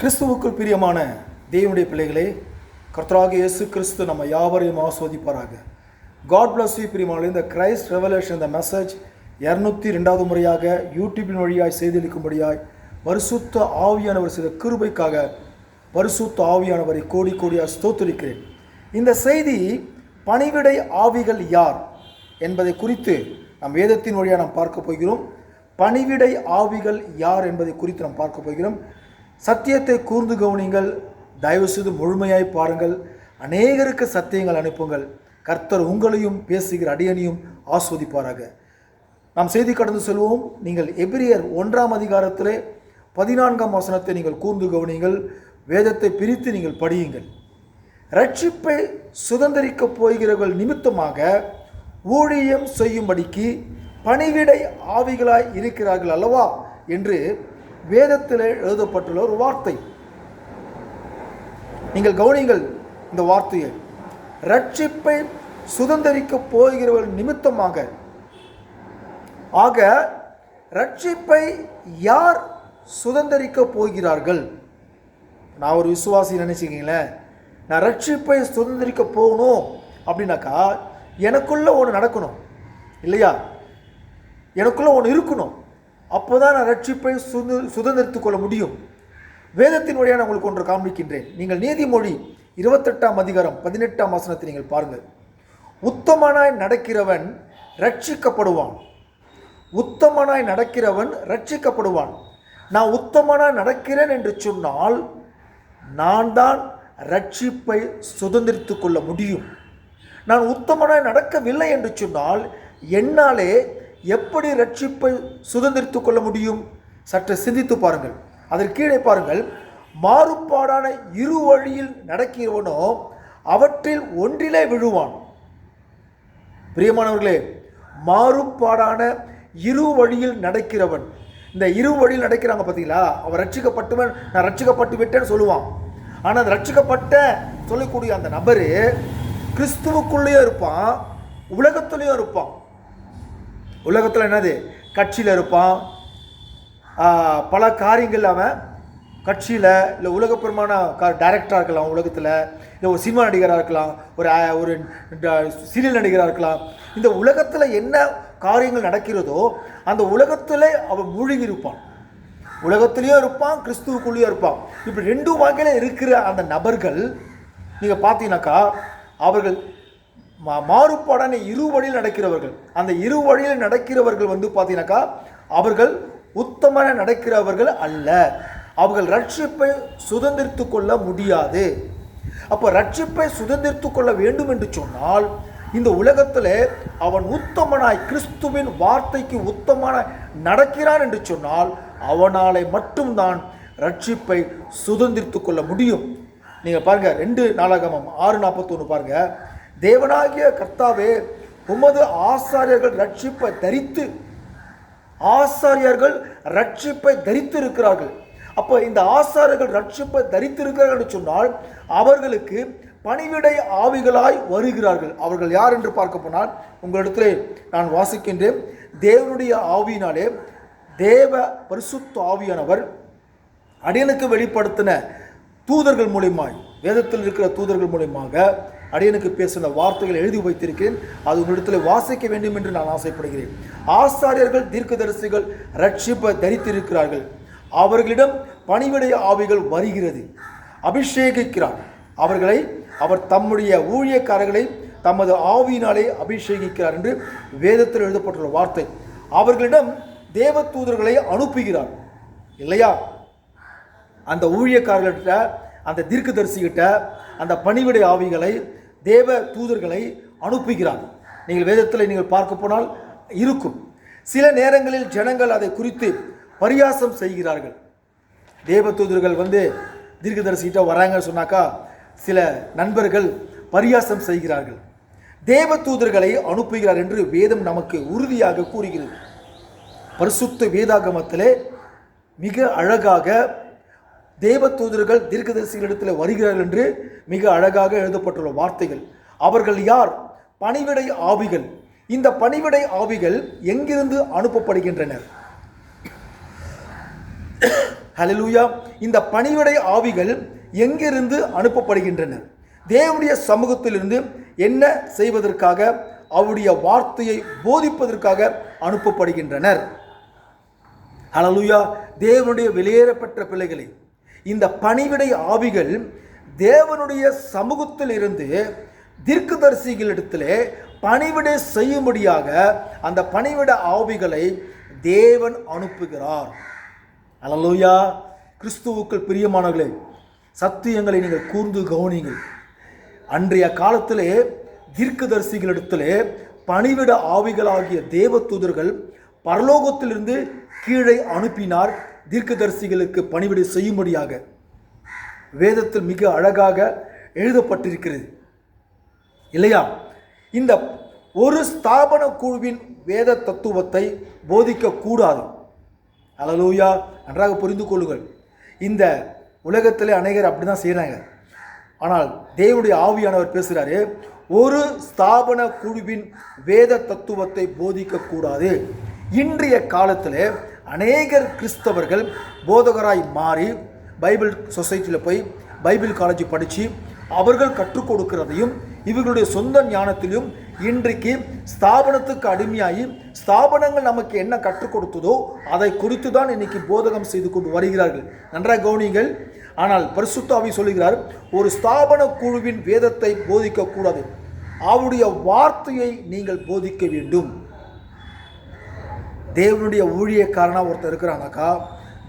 கிறிஸ்துவுக்குள் பிரியமான தேவனுடைய பிள்ளைகளே கர்த்தராக இயேசு கிறிஸ்து நம்ம யாவரையும் ஆஸ்வதிப்பாராக. காட் பிளஸ் யூ பிரியமான இந்த கிரைஸ்ட் ரெவலேஷன் இந்த மெசேஜ் இரநூத்தி ரெண்டாவது முறையாக யூடியூபின் வழியாய் செய்திருக்கும்படியாய் பரிசுத்த ஆவியானவர் செய்த கிருபைக்காக பரிசுத்த ஆவியானவரை கோடி கோடியாக ஸ்தோத்திரிக்கிறேன். இந்த செய்தி பணிவிடை ஆவிகள் யார் என்பதை குறித்து நம் வேதத்தின் வழியாக நாம் பார்க்க போகிறோம். பணிவிடை ஆவிகள் யார் என்பதை குறித்து நாம் பார்க்க போகிறோம். சத்தியத்தை கூர்ந்து கவனிங்கள். தயவு செய்து முழுமையாய் பாருங்கள். அநேகருக்கு சத்தியங்கள் அனுப்புங்கள். கர்த்தர் உங்களையும் பேசுகிற அடியனையும் ஆஸ்வதிப்பாராக. நாம் செய்தி கடந்து செல்வோம். நீங்கள் எபிரியர் ஒன்றாம் அதிகாரத்திலே பதினான்காம் வசனத்தை நீங்கள் கூர்ந்து கவனிங்கள். வேதத்தை பிரித்து நீங்கள் படியுங்கள். ரட்சிப்பை சுதந்திரிக்கப் போகிறவர்கள் நிமித்தமாக ஊழியம் செய்யும்படிக்கு பணிவிடை ஆவிகளாய் இருக்கிறார்கள் அல்லவா? என்று வேதத்தில் எழுதப்பட்டுள்ள ஒரு வார்த்தை. நீங்கள் கவனிங்கள் இந்த வார்த்தையை. ரட்சிப்பை சுதந்திரிக்கப் போகிறவர்கள் நிமித்தமாக. ஆக ரட்சிப்பை யார் சுதந்திரிக்கப் போகிறார்கள்? நான் ஒரு விசுவாசி நினச்சிக்கிங்களேன் நான் ரட்சிப்பை சுதந்திரிக்க போகணும் அப்படின்னாக்கா எனக்குள்ளே ஒன்று நடக்கணும். இல்லையா? எனக்குள்ளே ஒன்று இருக்கணும். அப்போ தான் நான் ரட்சிப்பை சுத சுதந்திரித்துக் கொள்ள முடியும். வேதத்தின் வழியாக நான் உங்களுக்கு ஒன்று காண்பிக்கின்றேன். நீங்கள் நீதிமொழி இருபத்தெட்டாம் அதிகாரம் பதினெட்டாம் வசனத்தை நீங்கள் பாருங்கள். உத்தமனாய் நடக்கிறவன் ரட்சிக்கப்படுவான். உத்தமனாய் நடக்கிறவன் ரட்சிக்கப்படுவான். நான் உத்தமனாய் நடக்கிறேன் என்று சொன்னால் நான் தான் ரட்சிப்பை சுதந்திரித்துக் கொள்ள முடியும். நான் உத்தமனாய் நடக்கவில்லை என்று சொன்னால் என்னாலே எப்படி ரட்சிப்பை சுதந்திரித்து கொள்ள முடியும்? சற்று சிந்தித்து பாருங்கள். அதற்கு கீழே பாருங்கள். மாறுபாடான இரு வழியில் நடக்கிறவனோ அவற்றில் ஒன்றிலே விழுவான். பிரியமானவர்களே மாறுபாடான இரு வழியில் நடக்கிறவன். இந்த இரு வழியில் நடக்கிறாங்க பார்த்தீங்களா? அவன் ரட்சிக்கப்பட்டவன் நான் ரட்சிக்கப்பட்டு விட்டேன்னு சொல்லுவான். ஆனால் அந்த ரட்சிக்கப்பட்ட சொல்லக்கூடிய அந்த நபரு கிறிஸ்துவுக்குள்ளேயும் இருப்பான் உலகத்துலேயும் இருப்பான். உலகத்தில் என்னது? கட்சியில் இருப்பான். பல காரியங்கள் அவன் கட்சியில் இல்லை உலகப்பெருமான க டைரக்டராக இருக்கலாம் உலகத்தில். இல்லை ஒரு சினிமா நடிகராக இருக்கலாம் ஒரு ஒரு சீரியல் நடிகராக இருக்கலாம். இந்த உலகத்தில் என்ன காரியங்கள் நடக்கிறதோ அந்த உலகத்தில் அவன் மூழ்கி இருப்பான். உலகத்துலேயும் இருப்பான் கிறிஸ்துவுக்குள்ளேயும் இருப்பான். இப்படி ரெண்டு வகையில் இருக்கிற அந்த நபர்கள் நீங்கள் பார்த்தீங்கன்னாக்கா அவர்கள் மா மாறுபாடான இரு வழியில் நடக்கிறவர்கள். அந்த இரு வழியில் நடக்கிறவர்கள் வந்து பார்த்தீங்கன்னாக்கா அவர்கள் உத்தமன நடக்கிறவர்கள் அல்ல. அவர்கள் ரட்சிப்பை சுதந்திரித்து கொள்ள முடியாது. அப்போ ரட்சிப்பை சுதந்திரித்து கொள்ள வேண்டும் என்று சொன்னால் இந்த உலகத்தில் அவன் உத்தமனாய் கிறிஸ்துவின் வார்த்தைக்கு உத்தமான நடக்கிறான் என்று சொன்னால் அவனாலே மட்டும்தான் ரட்சிப்பை சுதந்திரித்து கொள்ள முடியும். நீங்கள் பாருங்கள் ரெண்டு நாளாகமம் ஆறு நாற்பத்தொன்று பாருங்கள் தேவனாகிய கர்த்தாவே உமது ஆசாரியர்கள் ரட்சிப்பை தரித்து ஆசாரியர்கள் ரட்சிப்பை தரித்து இருக்கிறார்கள் அப்போ இந்த ஆசாரியர்கள் ரட்சிப்பை தரித்து இருக்கிறார்கள் என்று சொன்னால் அவர்களுக்கு பணிவிடை ஆவிகளாய் வருகிறார்கள். அவர்கள் யார் என்று பார்க்க போனால் உங்களிடத்திலே நான் வாசிக்கின்றேன். தேவனுடைய ஆவியினாலே தேவ பரிசுத்த ஆவியானவர் அடியனுக்கு வெளிப்படுத்தின தூதர்கள் மூலியமாய் வேதத்தில் இருக்கிற தூதர்கள் மூலியமாக அடியனுக்கு பேசின வார்த்தைகள் எழுதி வைத்திருக்கிறேன். அது உங்களிடத்தில் வாசிக்க வேண்டும் என்று நான் ஆசைப்படுகிறேன். ஆசாரியர்கள் தீர்க்கதரிசிகள் ரட்சிப்பை தரித்திருக்கிறார்கள். அவர்களிடம் பணிவிடை ஆவிகள் வருகிறது. அபிஷேகிக்கிறார். அவர்களை அவர் தம்முடைய ஊழியக்காரர்களை தமது ஆவியினாலே அபிஷேகிக்கிறார் என்று வேதத்தில் எழுதப்பட்டுள்ள வார்த்தை. அவர்களிடம் தேவ தூதர்களை அனுப்புகிறார். இல்லையா? அந்த ஊழியக்காரர்கிட்ட அந்த தீர்க்கதரிசிகிட்ட அந்த பணிவிடை ஆவிகளை தேவ தூதர்களை அனுப்புகிறார் நீங்கள் வேதத்தில் நீங்கள் பார்க்க போனால் இருக்கும். சில நேரங்களில் ஜனங்கள் அதை குறித்து பரியாசம் செய்கிறார்கள். தேவ தூதர்கள் வந்து தீர்க்கதரிசிகிட்ட வராங்கன்னு சொன்னாக்கா சில நண்பர்கள் பரியாசம் செய்கிறார்கள். தேவ தூதர்களை அனுப்புகிறார் என்று வேதம் நமக்கு உறுதியாக கூறுகிறது. பரிசுத்த வேதாகமத்திலே மிக அழகாக தேவ தூதர்கள் தீர்க்கதரிசிகளிடத்தில் வருகிறார்கள் என்று மிக அழகாக எழுதப்பட்டுள்ள வார்த்தைகள். அவர்கள் யார்? பணிவிடை ஆவிகள். இந்த பணிவிடை ஆவிகள் எங்கிருந்து அனுப்பப்படுகின்றனர்? ஹலலூயா இந்த பணிவிடை ஆவிகள் எங்கிருந்து அனுப்பப்படுகின்றனர்? தேவனுடைய சமூகத்திலிருந்து என்ன செய்வதற்காக? அவருடைய வார்த்தையை போதிப்பதற்காக அனுப்பப்படுகின்றனர். ஹலலூயா தேவனுடைய வெளியேறப்பட்ட பிள்ளைகளை இந்த பணிவிடை ஆவிகள் தேவனுடைய சமூகத்தில் இருந்து தீர்க்கதரிசிகளிடத்திலே பணிவிடை செய்யும்படியாக அந்த பணிவிட ஆவிகளை தேவன் அனுப்புகிறார். அலலூயா. கிறிஸ்துவுக்குள் பிரியமானவர்களே சத்தியங்களை நீங்கள் கூர்ந்து கவனிங்கள் அன்றைய காலத்திலே தீர்க்கதரிசிகளிடத்திலே பணிவிட ஆவிகளாகிய தேவதூதர்கள் பரலோகத்திலிருந்து கீழே அனுப்பினார். தீர்க்கதரிசிகளுக்கு பணிவிடை செய்யும்படியாக வேதத்தில் மிக அழகாக எழுதப்பட்டிருக்கிறது. இல்லையா? இந்த ஒரு ஸ்தாபன குழுவின் வேத தத்துவத்தை போதிக்கக்கூடாது. அலலூயா நன்றாக புரிந்து கொள்ளுங்கள். இந்த உலகத்திலே அநேகர் அப்படி தான் செய்கிறாங்க ஆனால் தேவனுடைய ஆவியானவர் பேசுகிறாரு ஒரு ஸ்தாபன குழுவின் வேத தத்துவத்தை போதிக்கக்கூடாது. இன்றைய காலத்தில் அநேகர் கிறிஸ்தவர்கள் போதகராய் மாறி பைபிள் சொசைட்டியில் போய் பைபிள் காலேஜ் படித்து அவர்கள் கற்றுக் கொடுக்கிறதையும் இவர்களுடைய சொந்த ஞானத்திலும் இன்றைக்கு ஸ்தாபனத்துக்கு அடிமையாகி ஸ்தாபனங்கள் நமக்கு என்ன கற்றுக் கொடுத்ததோ அதை குறித்து தான் இன்னைக்கு போதகம் செய்து கொண்டு வருகிறார்கள். நன்றாக கவனிங்கள் ஆனால் பரிசுத்தாவி சொல்லுகிறார் ஒரு ஸ்தாபன குழுவின் வேதத்தை போதிக்கக்கூடாது அவருடைய வார்த்தையை நீங்கள் போதிக்க வேண்டும். தேவனுடைய ஊழியக்காரனாக ஒருத்தர் இருக்கிறாங்கக்கா.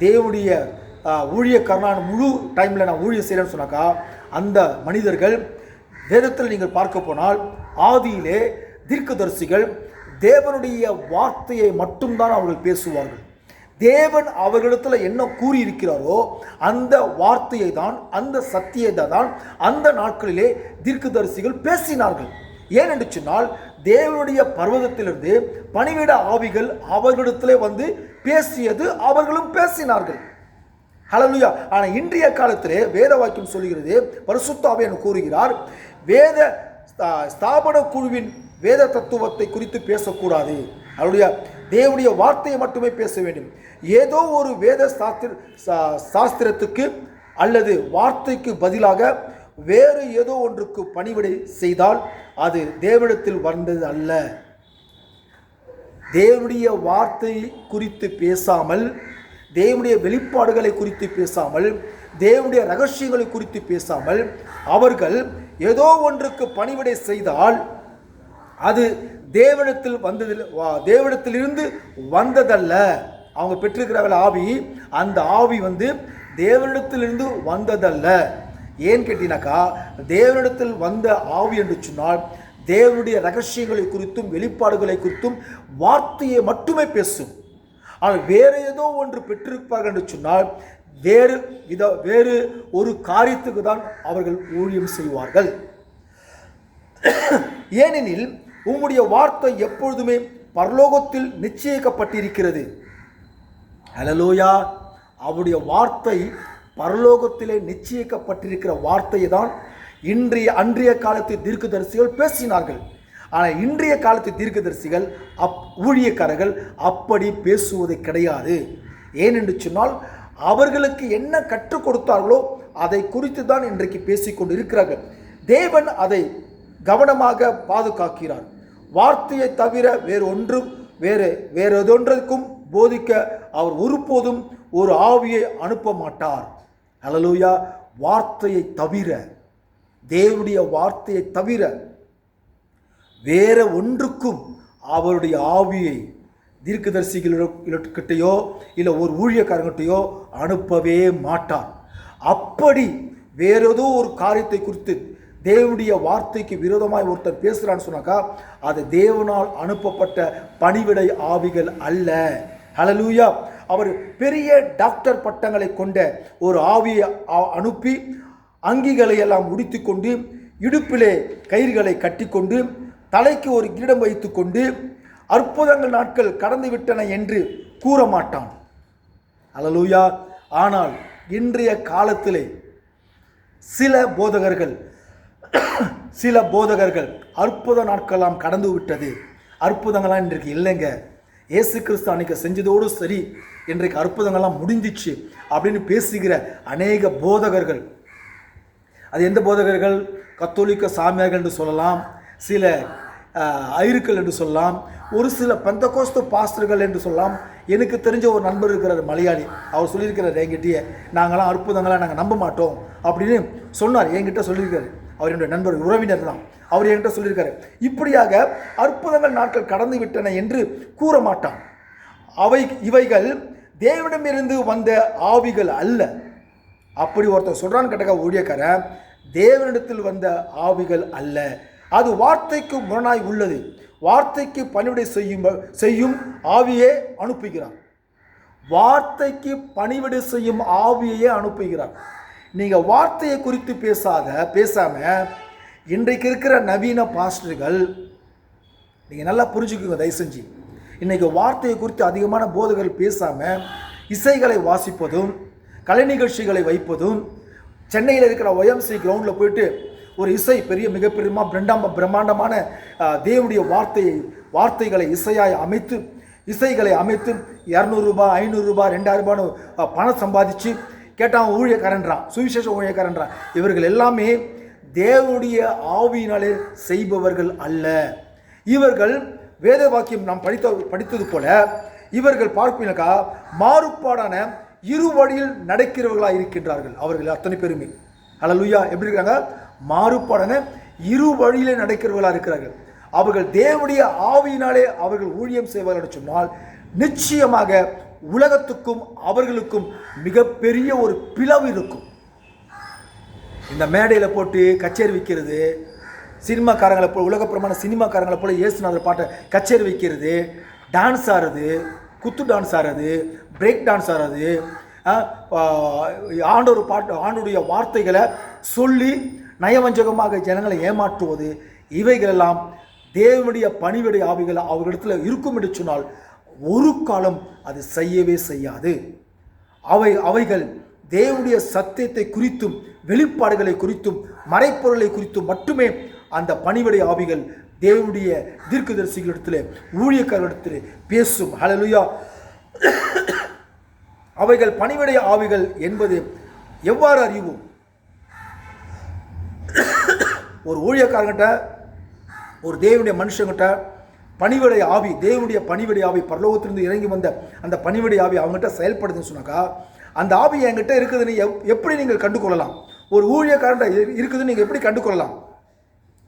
தேவனுடைய ஊழியக்காரனான முழு டைமில் நான் ஊழியம் செய்கிறேன்னு சொன்னாக்கா அந்த மனிதர்கள் வேதத்தில் நீங்கள் பார்க்க போனால் ஆதியிலே தீர்க்கதரிசிகள் தேவனுடைய வார்த்தையை மட்டும்தான் அவர்கள் பேசுவார்கள். தேவன் அவர்களிடத்தில் என்ன கூறியிருக்கிறாரோ அந்த வார்த்தையை தான் அந்த சத்தியத்தை தான் அந்த நாட்களிலே தீர்க்கதரிசிகள் பேசினார்கள். ஏன் சொன்னால் தேவனுடைய பர்வதத்திலிருந்து பணிவிட ஆவிகள் அவர்களிடத்திலே வந்து பேசியது அவர்களும் பேசினார்கள். ஹலலுயா ஆனால் இன்றைய காலத்திலே வேத வாக்கியம் சொல்கிறது பரிசுத்தாவே என்று கூறுகிறார் வேத ஸ்தா- ஸ்தாபன குழுவின் வேத தத்துவத்தை குறித்து பேசக்கூடாது. அவருடைய தேவனுடைய வார்த்தையை மட்டுமே பேச வேண்டும். ஏதோ ஒரு வேத சாஸ்திர சா- சாஸ்திரத்துக்கு அல்லது வார்த்தைக்கு பதிலாக வேறு ஏதோ ஒன்றுக்கு பணிவிடை செய்தால் அது தேவனிடத்தில் வந்தது அல்ல. தேவனுடைய வார்த்தை குறித்து பேசாமல் தேவனுடைய வெளிப்பாடுகளை குறித்து பேசாமல் தேவனுடைய ரகசியங்களை குறித்து பேசாமல் அவர்கள் ஏதோ ஒன்றுக்கு பணிவிடை செய்தால் அது தேவனிடத்தில் வந்ததில் வா- தேவனிடத்திலிருந்து வந்ததல்ல. அவங்க பெற்றிருக்கிறார்கள் ஆவி அந்த ஆவி வந்து தேவனிடத்திலிருந்து வந்ததல்ல. ஏன் கேட்டினாக்கா தேவனிடத்தில் வந்த ஆவி என்று சொன்னால் தேவனுடைய ரகசியங்களை குறித்தும் வெளிப்பாடுகளை குறித்தும் வார்த்தையை மட்டுமே பேசும். ஆனால் வேறு ஏதோ ஒன்று பெற்றிருப்பார்கள் என்று சொன்னால் வேறு வித வேறு ஒரு காரியத்துக்கு தான் அவர்கள் ஊழியம் செய்வார்கள். ஏனெனில் உம்முடைய வார்த்தை எப்பொழுதுமே பரலோகத்தில் நிச்சயிக்கப்பட்டிருக்கிறது. ஹலலோயா அவருடைய வார்த்தை பரலோகத்திலே நிச்சயிக்கப்பட்டிருக்கிற வார்த்தையை தான் இன்றைய அன்றைய காலத்து தீர்க்கதரிசிகள் பேசினார்கள். ஆனால் இன்றைய காலத்து தீர்க்கதரிசிகள் அப் ஊழியக்காரர்கள் அப்படி பேசுவது கிடையாது. ஏனென்று சொன்னால் அவர்களுக்கு என்ன கற்றுக் கொடுத்தார்களோ அதை குறித்து தான் இன்றைக்கு பேசிக்கொண்டு இருக்கிறார்கள் தேவன் அதை கவனமாக பாதுகாக்கிறார். வார்த்தையை தவிர வேறு ஒன்றும் வேறு வேறு எதொன்றுக்கும் போதிக்க அவர் ஒருபோதும் ஒரு ஆவியை அனுப்ப மாட்டார். அலலூயா வார்த்தையை தவிர தேவனுடைய வார்த்தையை தவிர வேற ஒன்றுக்கும் அவருடைய ஆவியை தீர்க்கதரிசிகளிடக்கிட்டையோ இல்லை ஒரு ஊழியக்காரங்கிட்டையோ அனுப்பவே மாட்டார். அப்படி வேற ஏதோ ஒரு காரியத்தை குறித்து தேவனுடைய வார்த்தைக்கு விரோதமாய் ஒருத்தர் பேசுகிறான்னு சொன்னாக்கா அது தேவனால் அனுப்பப்பட்ட பணிவிடை ஆவிகள் அல்ல. ஹலலூயா அவர் பெரிய டாக்டர் பட்டங்களை கொண்ட ஒரு ஆவியை அனுப்பி அங்கிகளை எல்லாம் உடுத்திக்கொண்டு இடுப்பிலே கயிறுகளை கட்டிக்கொண்டு தலைக்கு ஒரு கிரீடம் வைத்துக்கொண்டு அற்புதங்கள் நாட்கள் கடந்து விட்டன என்று கூற மாட்டான் அலலூயா ஆனால் இன்றைய காலத்திலே சில போதகர்கள் சில போதகர்கள் அற்புத நாட்களாம் கடந்து விட்டது. அற்புதங்களாம் இன்றைக்கு இல்லைங்க. இயேசு கிறிஸ்து அன்னைக்கு செஞ்சதோடு சரி இன்றைக்கு அற்புதங்கள்லாம் முடிஞ்சிச்சு அப்படின்னு பேசுகிற அநேக போதகர்கள். அது எந்த போதகர்கள்? கத்தோலிக்க சாமியார்கள் என்று சொல்லலாம். சில ஐருக்கள் என்று சொல்லலாம். ஒரு சில பெந்தகோஸ்து பாஸ்டர்கள் என்று சொல்லலாம். எனக்கு தெரிஞ்ச ஒரு நண்பர் இருக்கிறார் மலையாளி. அவர் சொல்லியிருக்கிறார் என்கிட்டயே நாங்களாம் அற்புதங்களாக நாங்கள் நம்ப மாட்டோம். அப்படின்னு சொன்னார் என்கிட்ட சொல்லியிருக்காரு. அவர் என்னுடைய நண்பர் உறவினர் தான். அவர் என்கிட்ட சொல்லியிருக்காரு இப்படியாக அற்புதங்கள் நாட்கள் கடந்து விட்டன என்று கூற மாட்டான். அவை இவைகள் தேவனிடமிருந்து வந்த ஆவிகள் அல்ல. அப்படி ஒருத்தர் சொல்கிறான்னு கேட்டக்க ஊழியக்காரன் தேவனிடத்தில் வந்த ஆவிகள் அல்ல. அது வார்த்தைக்கு முரணாய் உள்ளது. வார்த்தைக்கு பணிவிடை செய்யும் செய்யும் ஆவியே அனுப்புகிறார். வார்த்தைக்கு பணிவிடை செய்யும் ஆவியையே அனுப்புகிறார். நீங்கள் வார்த்தையை குறித்து பேசாத பேசாம இன்றைக்கு இருக்கிற நவீன பாஸ்டர்கள் நீங்கள் நல்லா புரிஞ்சுக்குங்க தயவு செஞ்சு. இன்னைக்கு வார்த்தையை குறித்து அதிகமான போதகர்கள் பேசாமல் இசைகளை வாசிப்பதும் கலை நிகழ்ச்சிகளை வைப்பதும் சென்னையில் இருக்கிற ஒயம்சி கிரவுண்டில் போயிட்டு ஒரு இசை பெரிய மிகப்பெரியமா பிரண்டாம பிரம்மாண்டமான தேவனுடைய வார்த்தையை வார்த்தைகளை இசையாய் அமைத்து இசைகளை அமைத்து இரநூறுபா ஐநூறுரூபா ரெண்டாயிரரூபான்னு பணம் சம்பாதிச்சு கேட்டான் ஊழியக்காரன்றான் சுவிசேஷ ஊழியக்காரன்றான் இவர்கள் எல்லாமே தேவனுடைய ஆவியினாலே செய்பவர்கள் அல்ல. இவர்கள் வேத வாக்கியம் நாம் படித்த படித்தது போல இவர்கள் பார்ப்பினக்கா மாறுபாடான இரு வழியில் நடக்கிறவர்களாக இருக்கின்றார்கள் அவர்கள் அத்தனை பேருமே. அல்லலுயா எப்படி இருக்காங்க? மாறுபாடான இரு வழியிலே நடக்கிறவர்களாக இருக்கிறார்கள். அவர்கள் தேவனுடைய ஆவியினாலே அவர்கள் ஊழியம் செய்வார்கள் சொன்னால் நிச்சயமாக உலகத்துக்கும் அவர்களுக்கும் மிகப்பெரிய ஒரு பிளவு இருக்கும். இந்த மேடையில் போட்டு கச்சேரி வைக்கிறது சினிமாக்காரங்களை போல் உலகப்புறமான சினிமாக்காரங்களை போல் இயேசுநாதர் பாட்டை கச்சேரி வைக்கிறது டான்ஸ் ஆடுறது குத்து டான்ஸ் ஆடுறது பிரேக் டான்ஸ் ஆடுறது ஆண்டோர் பாட்டு ஆண்டுடைய வார்த்தைகளை சொல்லி நயவஞ்சகமாக ஜனங்களை ஏமாற்றுவது இவைகளெல்லாம் தேவனுடைய பணிவிடை ஆவிகள் அவர்களிடத்தில் இருக்கும் என்று சொன்னால் ஒரு காலம் அது செய்யவே செய்யாது. அவை அவைகள் தேவனுடைய சத்தியத்தை குறித்தும் வெளிப்பாடுகளை குறித்தும் மறைப்பொருளை குறித்தும் மட்டுமே அந்த பணிவிடை ஆவிகள் தேவனுடைய தீர்க்கதரிசிகளிடத்தில் ஊழியக்காரர்களிடத்தில் பேசும். ஹலலுயா அவைகள் பணிவிடை ஆவிகள் என்பது எவ்வாறு அறிவோம்? ஒரு ஊழியக்காரங்கிட்ட ஒரு தேவனுடைய மனுஷங்கிட்ட பணிவிடை ஆவி தேவனுடைய பணிவிடை ஆவி பரலோகத்திலிருந்து இறங்கி வந்த அந்த பணிவிடை ஆவி அவங்ககிட்ட செயல்படுதுன்னு சொன்னாக்கா அந்த ஆவி என்கிட்ட இருக்குதுன்னு எப்- எப்படி நீங்கள் கண்டுகொள்ளலாம்? ஒரு ஊழியக்காரன்ட்ட இரு- இருக்குதுன்னு நீங்கள் எப்படி கண்டுகொள்ளலாம்?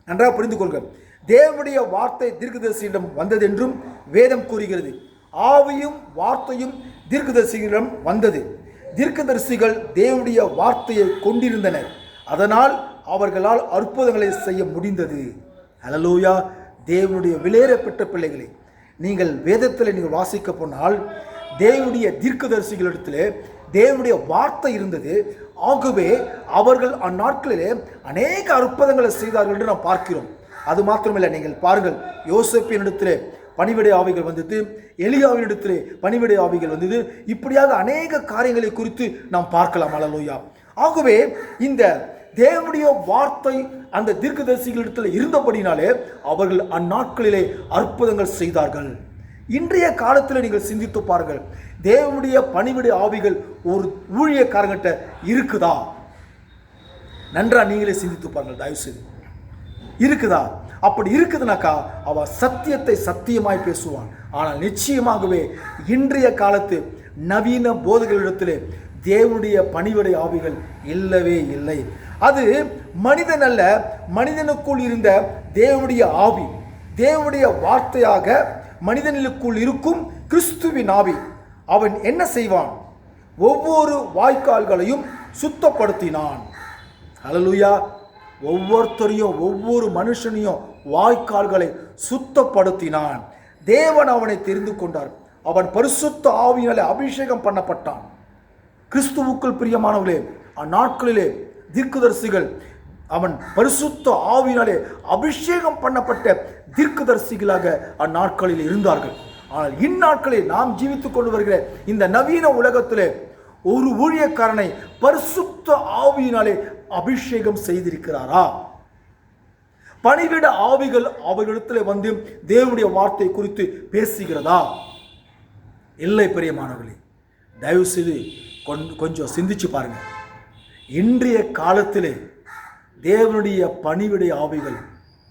நன்றாக புரிந்து கொள்க. தேவனுடைய வார்த்தை தீர்க்கதரிசியிடம் வந்ததென்றும் வேதம் கூறுகிறது. ஆவியும் வார்த்தையும் தீர்க்கதரிசிகளிடம் வந்தது. தீர்க்கதரிசிகள் தேவனுடைய வார்த்தையை கொண்டிருந்தனர். அதனால் அவர்களால் அற்புதங்களை செய்ய முடிந்தது. அலலூயா தேவனுடைய விலையேற பெற்ற பிள்ளைகளே நீங்கள் வேதத்தில் நீங்கள் வாசிக்க போனால் தேவனுடைய தீர்க்கதரிசிகளிடத்தில் தேவனுடைய வார்த்தை இருந்தது. ஆகவே அவர்கள் அந்நாட்களிலே அநேக அற்புதங்களை செய்தார்கள் என்று நாம் பார்க்கிறோம். அது மாத்திரமில்லை நீங்கள் பாருங்கள் யோசப்பினிடத்திலே பணிவிடை ஆவிகள் வந்தது எலியாவினிடத்திலே பணிவிடை ஆவிகள் வந்தது. இப்படியாக அநேக காரியங்களை குறித்து நாம் பார்க்கலாம் அலலோயா ஆகவே இந்த தேவனுடைய வார்த்தை அந்த தீர்க்கதரிசிகளிடத்தில் இருந்தபடினாலே அவர்கள் அந்நாட்களிலே அற்புதங்கள் செய்தார்கள். இன்றைய காலத்தில் நீங்கள் சிந்தித்து பாருங்கள் தேவனுடைய பணிவிடை ஆவிகள் ஒரு ஊழியக்காரங்கிட்ட இருக்குதா? நன்றா நீங்களே சிந்தித்து பாருங்கள் தயவுசெய்து. இருக்குதா? அப்படி இருக்குதுனாக்கா அவ சத்தியத்தை சத்தியமாய் பேசுவான். ஆனால் நிச்சயமாகவே இன்றைய காலத்து நவீன போதகளிடத்திலே தேவனுடைய பணிவிடை ஆவிகள் இல்லவே இல்லை. அது மனிதன் அல்ல மனிதனுக்குள் இருந்த தேவனுடைய ஆவி. தேவனுடைய வார்த்தையாக மனிதனுக்குள் இருக்கும் கிறிஸ்துவின் ஆவி. அவன் என்ன செய்வான்? ஒவ்வொரு வாய்க்கால்களையும் சுத்தப்படுத்தினான். அலலுயா ஒவ்வொருத்தரையும் ஒவ்வொரு மனுஷனையும் வாய்க்கால்களை சுத்தப்படுத்தினான். தேவன் அவனை தெரிந்து கொண்டார். அவன் பரிசுத்த ஆவியினாலே அபிஷேகம் பண்ணப்பட்டான். கிறிஸ்துவுக்குள் பிரியமானவர்களே அந்நாட்களிலே தீர்க்கதரிசிகள். அவன் பரிசுத்த ஆவியினாலே அபிஷேகம் பண்ணப்பட்ட தீர்க்குதரிசிகளாக அந்நாட்களில் இருந்தார்கள். ஆனால் இந்நாட்களில் நாம் ஜீவித்துக் கொண்டு வருகிற இந்த நவீன உலகத்திலே ஒரு ஊழியக்காரனை பரிசுத்த ஆவியினாலே அபிஷேகம் செய்திருக்கிறாரா? பணிவிட ஆவிகள் அவர்களிடத்தில் வந்து தேவனுடைய வார்த்தை குறித்து பேசுகிறதா? இல்லை பிரியமானவர்களே தயவு செய்து கொஞ்சம் சிந்திச்சு பாருங்கள் இன்றைய காலத்திலே தேவனுடைய பணிவிடை ஆவிகள்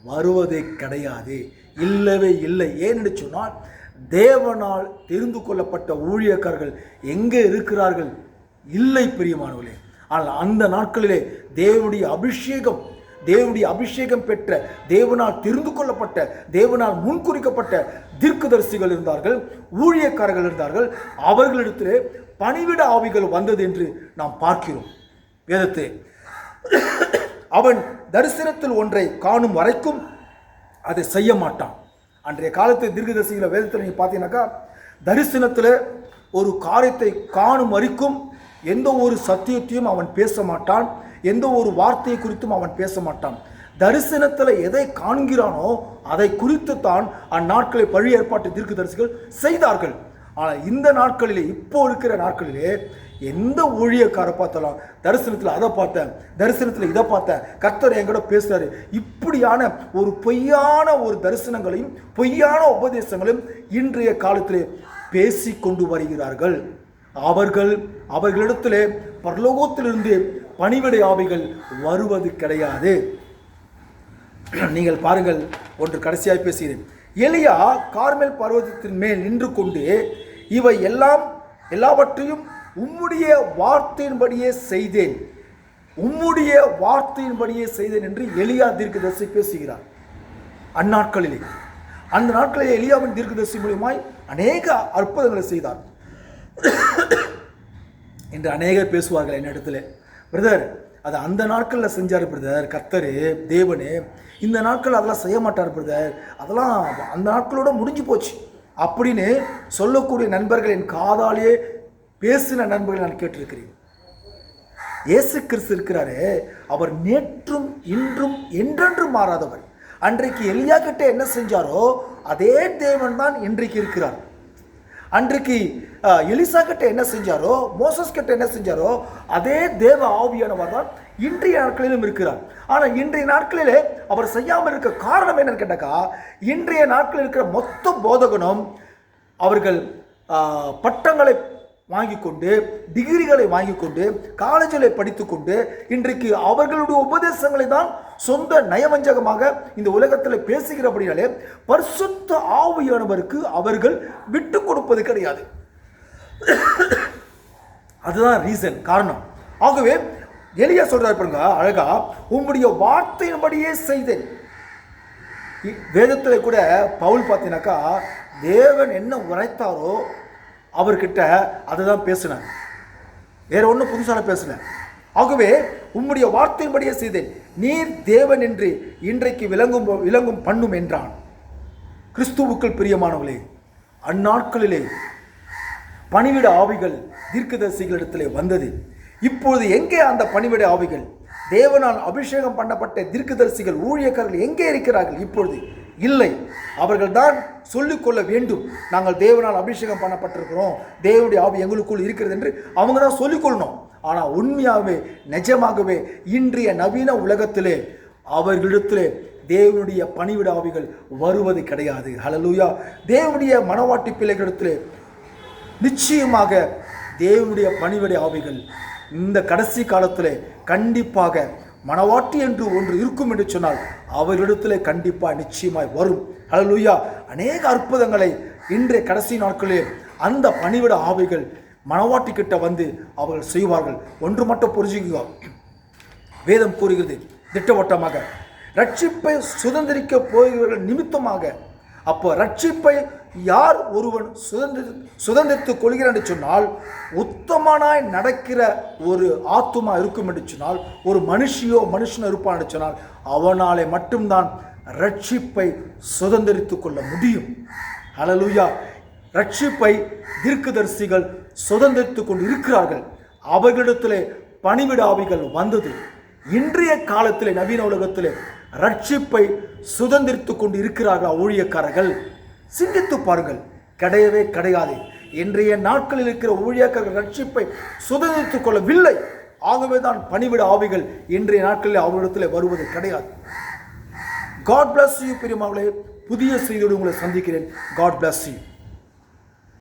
வருவதே கிடையாது. இல்லவே இல்லை. ஏன்னு சொன்னால் தேவனால் தெரிந்து கொள்ளப்பட்ட ஊழியக்காரர்கள் எங்கே இருக்கிறார்கள்? இல்லை பிரியமானவர்களே. ஆனால் அந்த நாட்களிலே தேவனுடைய அபிஷேகம் தேவனுடைய அபிஷேகம் பெற்ற தேவனால் தெரிந்து கொள்ளப்பட்ட தேவனால் முன்குறிக்கப்பட்ட தீர்க்கதரிசிகள் இருந்தார்கள் ஊழியக்காரர்கள் இருந்தார்கள். அவர்களிடத்திலே பணிவிட ஆவிகள் வந்தது என்று நாம் பார்க்கிறோம். வேதத்தை. அவன் தரிசனத்தில் ஒன்றை காணும் வரைக்கும் அதை செய்ய மாட்டான். அன்றைய காலத்து தீர்க்கதரிசிகளை வேதத்தில் நீங்கள் பார்த்தீங்கன்னாக்கா தரிசனத்தில் ஒரு காரியத்தை காணும் வரைக்கும் எந்த ஒரு சத்தியத்தையும் அவன் பேச மாட்டான். எந்த ஒரு வார்த்தையை குறித்தும் அவன் பேச மாட்டான். தரிசனத்தில் எதை காண்கிறானோ அதை குறித்து தான் அந்நாட்களை பழி ஏற்பாட்டு தீர்க்கதரிசிகள் செய்தார்கள். ஆனால் இந்த நாட்களிலே இப்போ இருக்கிற நாட்களிலே எந்த ஊழியக்காரை பார்த்தாலும் தரிசனத்தில் அதை பார்த்தேன் தரிசனத்தில் இதை பார்த்தேன். கர்த்தர் என் கூட பேசுறாரு. இப்படியான ஒரு பொய்யான ஒரு தரிசனங்களையும் பொய்யான உபதேசங்களையும் இன்றைய காலத்திலே பேசி கொண்டு வருகிறார்கள். அவர்கள் அவர்களிடத்திலே பரலோகத்திலிருந்து பணிவிடை ஆவிகள் வருவது கிடையாது. நீங்கள் பாருங்கள் ஒன்று கடைசியாக பேசுகிறேன். எலியா கார்மேல் பர்வதத்தின் மேல் நின்று கொண்டு இவை எல்லாம் எல்லாவற்றையும் உம்முடைய வார்த்தையின்படியே செய்தேன். உம்முடைய வார்த்தையின்படியே செய்தேன் என்று எளியா தீர்க்கதரிசி பேசுகிறார். அந்நாட்களிலே. அந்த நாட்களிலே எளியாவின் தீர்க்கதரிசி மூலியமாய் அநேக அற்புதங்களை செய்தார். என்று அநேகர் பேசுவார்கள் என்னிடத்துல பிரதர் அது அந்த நாட்களில் செஞ்சார் பிரதர் கர்த்தர் தேவனு. இந்த நாட்கள் அதெல்லாம் செய்ய மாட்டார் பிரதர் அதெல்லாம் அந்த நாட்களோட முடிஞ்சு போச்சு. அப்படின்னு சொல்லக்கூடிய நண்பர்கள் என் காதாலேயே பேசின நண்பர்கள் நான் கேட்டிருக்கிறேன். இயேசு கிறிஸ்து இருக்கிறாரு அவர் நேற்றும் இன்றும் என்றென்றும் மாறாதவர். அன்றைக்கு எலியா கிட்ட என்ன செஞ்சாரோ அதே தேவன் தான் இன்றைக்கு இருக்கிறார். அன்றைக்கு எலிசா கிட்ட என்ன செஞ்சாரோ மோசஸ் கிட்ட என்ன செஞ்சாரோ அதே தேவ ஆவியானவர் தான் இன்றைய நாட்களிலும் இருக்கிறார். ஆனால் இன்றைய நாட்களிலே அவர் செய்யாமல் இருக்க காரணம் என்னன்னு கேட்டாக்கா இன்றைய நாட்களில் இருக்கிற மொத்த போதகனும் அவர்கள் பட்டங்களை வாங்கி கொண்டு டிகிரிகளை வாங்கி கொண்டு காலேஜில் படித்துக்கொண்டு இன்றைக்கு அவர்களுடைய உபதேசங்களை தான் சொந்த நயவஞ்சகமாக இந்த உலகத்தில் பேசுகிறபடினாலே பரிசுத்த ஆவியானவருக்கு அவர்கள் விட்டு கொடுப்பது கிடையாது. அதுதான் ரீசன் காரணம். ஆகவே எளியா சொல்றாரு பாருங்க அழகா உங்களுடைய வார்த்தையின்படியே செய்தேன். வேதத்தில் கூட பவுல் பார்த்தீங்கன்னாக்கா தேவன் என்ன உரைத்தாரோ அவர்கிட்ட அதுதான் பேசினார் வேற ஒன்றும் புதுசான பேசல. ஆகவே உம்முடைய வார்த்தையின்படியே செய்தேன். நீர் தேவன் என்று இன்றைக்கு விளங்கும் விளங்கும் பண்ணும் என்றான். கிறிஸ்துவுக்குள் பிரியமானவர்களே அந்நாட்களிலே பணிவிட ஆவிகள் தீர்க்கதரிசிகளிடத்திலே வந்தது. இப்பொழுது எங்கே அந்த பணிவிட ஆவிகள்? தேவனால் அபிஷேகம் பண்ணப்பட்ட தீர்க்கதரிசிகள் ஊழியக்காரர்கள் எங்கே இருக்கிறார்கள் இப்பொழுது? இல்லை. அவர்கள் தான் சொல்லிக்கொள்ள வேண்டும். நாங்கள் தேவனால் அபிஷேகம் பண்ணப்பட்டிருக்கிறோம். தேவனுடைய ஆவி எங்களுக்குள் இருக்கிறது என்று அவங்க தான் சொல்லிக்கொள்ளணும் ஆனால் உண்மையாகவே நிஜமாகவே இன்றைய நவீன உலகத்திலே அவர்களிடத்திலே தேவனுடைய பணிவிட ஆவிகள் வருவது கிடையாது. ஹலலூயா தேவனுடைய மனவாட்டி பிள்ளைகளிடத்திலே நிச்சயமாக தேவனுடைய பணிவிடை ஆவிகள் இந்த கடைசி காலத்தில் கண்டிப்பாக மனவாட்டி என்று ஒன்று இருக்கும் என்று சொன்னால் அவர்களிடத்திலே கண்டிப்பாக நிச்சயமாய் வரும். அழலுயா அநேக அற்புதங்களை இன்றைய கடைசி நாட்களிலே அந்த பணிவிட ஆவிகள் மனவாட்டி கிட்ட வந்து அவர்கள் செய்வார்கள். ஒன்று மட்டும் புரிஞ்சுக்குங்க. வேதம் கூறுகிறது திட்டவட்டமாக ரட்சிப்பை சுதந்திரிக்க போகிறவர்கள் நிமித்தமாக அப்போ ரட்சிப்பை யார் ஒருவன் சுதந்திர சுதந்திரத்து கொள்கிறான் என்று சொன்னால் உத்தமனாய் நடக்கிற ஒரு ஆத்துமா இருக்கும் என்று சொன்னால் ஒரு மனுஷியோ மனுஷனோ இருப்பான் என்று சொன்னால் அவனாலே மட்டும்தான் ரட்சிப்பை சுதந்திரித்து கொள்ள முடியும். ஹalleluya. ரட்சிப்பை தீர்க்கதரிசிகள் சுதந்திரித்து கொண்டு இருக்கிறார்கள் அவர்களிடத்திலே பணிவிடாவிகள் வந்தது. இன்றைய காலத்திலே நவீன உலகத்திலே ரட்சிப்பை சுதந்திரித்து கொண்டு இருக்கிறார்கள் ஊழியக்காரர்கள். சிந்தித்து பாருங்கள். கிடையவே கிடையாது. இன்றைய நாட்களில் இருக்கிற ஊழியக்காரர்கள் ரட்சிப்பை சுதந்திரித்துக் கொள்ளவில்லை. ஆகவே தான் பணிவிட ஆவிகள் இன்றைய நாட்களில் அவரிடத்தில் வருவது கிடையாது. காட் பிளஸ் யூ பெரியமாவளே புதிய செய்தியோடு உங்களை சந்திக்கிறேன். God bless you